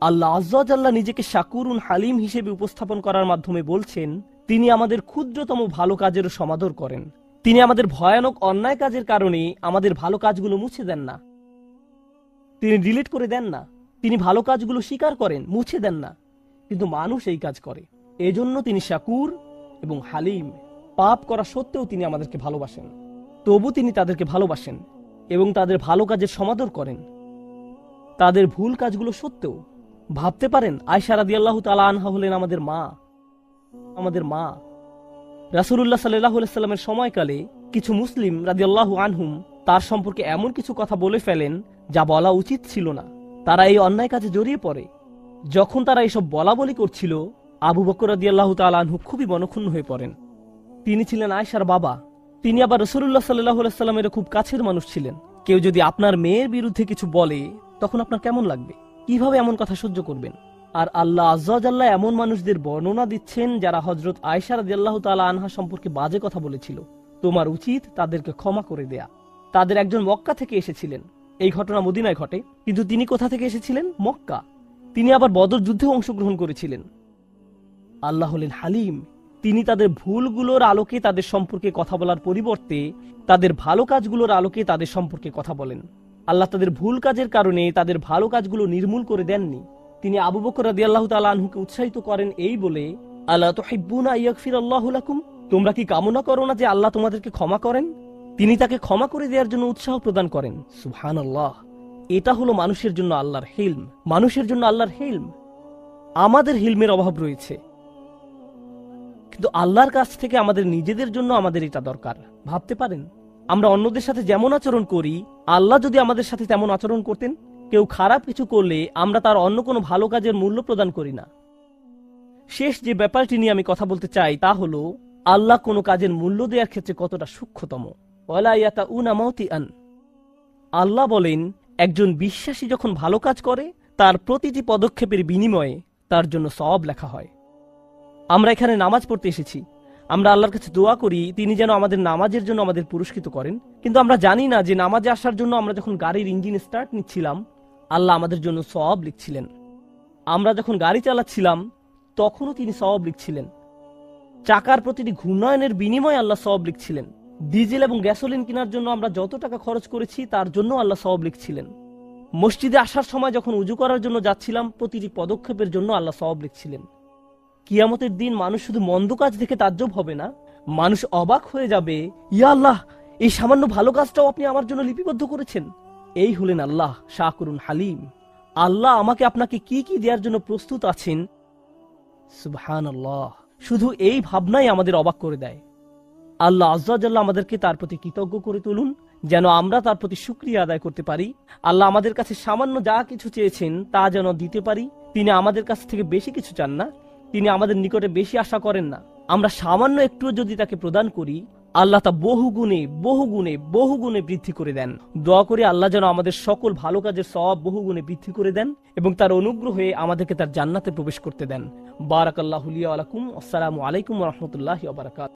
আল্লাহ আজ্লাহ নিজেকে শাকুরুন হালিম হিসেবে উপস্থাপন করার মাধ্যমে বলছেন, তিনি আমাদের ক্ষুদ্রতম ভালো কাজেরও সমাদর করেন। তিনি আমাদের ভয়ানক অন্যায় কাজের কারণে আমাদের ভালো কাজগুলো মুছে দেন না। তিনি ডিলিট করে দেন না। তিনি ভালো কাজগুলো স্বীকার করেন, মুছে দেন না। কিন্তু মানুষ এই কাজ করে। এজন্য তিনি শাকুর এবং হালিম। পাপ করা সত্ত্বেও তিনি আমাদেরকে ভালোবাসেন। তবু তিনি তাদেরকে ভালোবাসেন এবং তাদের ভালো কাজের সমাদর করেন। তাদের ভুল কাজগুলো সত্ত্বেও ভাবতে পারেন আয়সা রাদি আল্লাহ তালা আনহা হলেন আমাদের মা। আমাদের মা। রাসুল্লাহ সাল্লাহ সাল্লামের সময়কালে কিছু মুসলিম রাদি আল্লাহ আনহুম তার সম্পর্কে এমন কিছু কথা বলে ফেলেন যা বলা উচিত ছিল না। তারা এই অন্যায় কাজে জড়িয়ে পড়ে। যখন তারা এসব বলা বলি করছিল, আবু বকর রাদি আল্লাহ আনহু খুবই মনক্ষুণ্ণ হয়ে পড়েন। তিনি ছিলেন আয়সার বাবা। তিনি আবার রসুল্লাহ সাল্লাহ সাল্লামের খুব কাছের মানুষ ছিলেন। কেউ যদি আপনার মেয়ের বিরুদ্ধে কিছু বলে তখন আপনার কেমন লাগবে? কীভাবে এমন কথা সহ্য করবেন? আর আল্লাহ আজ্লাহ এমন মানুষদের বর্ণনা দিচ্ছেন যারা হজরত আয়সা রাদিয়াল্লাহ তালা আনহা সম্পর্কে বাজে কথা বলেছিল। তোমার উচিত তাদেরকে ক্ষমা করে দেয়া। তাদের একজন মক্কা থেকে এসেছিলেন। এই ঘটনা মদিনায় ঘটে, কিন্তু তিনি কোথা থেকে এসেছিলেন? মক্কা। তিনি আবার বদর যুদ্ধেও অংশগ্রহণ করেছিলেন। আল্লাহ হলেন হালিম। তিনি তাদের ভুলগুলোর আলোকে তাদের সম্পর্কে কথা বলার পরিবর্তে তাদের ভালো কাজগুলোর আলোকে তাদের সম্পর্কে কথা বলেন। আল্লাহ তাদের ভুল কাজের কারণে তাদের ভালো কাজগুলো নির্মূল করে দেননি। তিনি আবু বকর রাদি আল্লাহ আনহুকে উৎসাহিত করেন এই বলে আল্লাহ তো হিব্বুনা ইয়াকফির তোমরা কি কামনা করো না যে আল্লাহ তোমাদেরকে ক্ষমা করেন? তিনি তাকে ক্ষমা করে দেওয়ার জন্য উৎসাহ প্রদান করেন। সুহান আল্লাহ এটা হলো মানুষের জন্য আল্লাহর হিলম। মানুষের জন্য আল্লাহর হিলম। আমাদের হিলমের অভাব রয়েছে। কিন্তু আল্লাহর কাছ থেকে আমাদের নিজেদের জন্য আমাদের এটা দরকার। ভাবতে পারেন? আমরা অন্যদের সাথে যেমন আচরণ করি, আল্লাহ যদি আমাদের সাথে তেমন আচরণ করতেন, কেউ খারাপ কিছু করলে আমরা তার অন্য কোনো ভালো কাজের মূল্য প্রদান করি না। শেষ যে ব্যাপারটি নিয়ে আমি কথা বলতে চাই তা হলো, আল্লাহ কোনো কাজের মূল্য দেওয়ার ক্ষেত্রে কতটা সূক্ষ্মতম। আন আল্লাহ বলেন, একজন বিশ্বাসী যখন ভালো কাজ করে, তার প্রতিটি পদক্ষেপের বিনিময়ে তার জন্য সব লেখা হয়। আমরা এখানে নামাজ পড়তে এসেছি। আমরা আল্লাহর কাছে দোয়া করি, তিনি যেন আমাদের নামাজের জন্য আমাদের পুরস্কৃত করেন। কিন্তু আমরা জানি না যে নামাজে আসার জন্য আমরা যখন গাড়ির ইঞ্জিন স্টার্ট নিচ্ছিলাম, আল্লাহ আমাদের জন্য সব লিখছিলেন। আমরা যখন গাড়ি চালাচ্ছিলাম, তখনও তিনি সব লিখছিলেন। চাকার প্রতিটি ঘূর্ণয়নের বিনিময়ে আল্লাহ সব লিখছিলেন। ডিজেল এবং গ্যাসোলিন কেনার জন্য আমরা যত টাকা খরচ করেছি, তার জন্য আল্লাহ সব লিখছিলেন। মসজিদে আসার সময় যখন উজু করার জন্য যাচ্ছিলাম, প্রতিটি পদক্ষেপের জন্য আল্লাহ সব লিখছিলেন। কিয়ামতের দিন মানুষ শুধু মন্দ কাজ দেখে তাজ্জব হবে না, মানুষ অবাক হয়ে যাবে, ইয়া আল্লাহ, এই সামান্য ভালো কাজটাও আপনি আমার জন্য লিপিবদ্ধ করেছেন। এই হলেন আল্লাহ শাহ করুন হালিম। আল্লাহ আমাকে আপনাকে কি কি দেওয়ার জন্য প্রস্তুত আছেন? সুবহান আল্লাহ শুধু এই ভাবনাই আমাদের অবাক করে দেয়। আল্লাহ আজ্লাহ আমাদেরকে তার প্রতি কৃতজ্ঞ করে তুলুন, যেন আমরা তার প্রতি সুক্রিয়া আদায় করতে পারি। আল্লাহ আমাদের কাছে সামান্য যা কিছু চেয়েছেন, তা যেন দিতে পারি। তিনি আমাদের কাছ থেকে বেশি কিছু চান না। তিনি আমাদের নিকটে বেশি আশা করেন না। আমরা সামান্য একটু যদি তাকে প্রদান করি, আল্লাহ তা বহু গুণে বহু গুণে বহু গুণে বৃদ্ধি করে দেন। দোয়া করে আল্লাহ যেন আমাদের সকল ভালো কাজের সব বহু গুণে বৃদ্ধি করে দেন এবং তার অনুগ্রহে আমাদেরকে তার জান্নাতে প্রবেশ করতে দেন। বারাকাল্লাহুলিয়া আলাকুম আসসালামু আলাইকুম রহমতুল্লাহ বারাকাত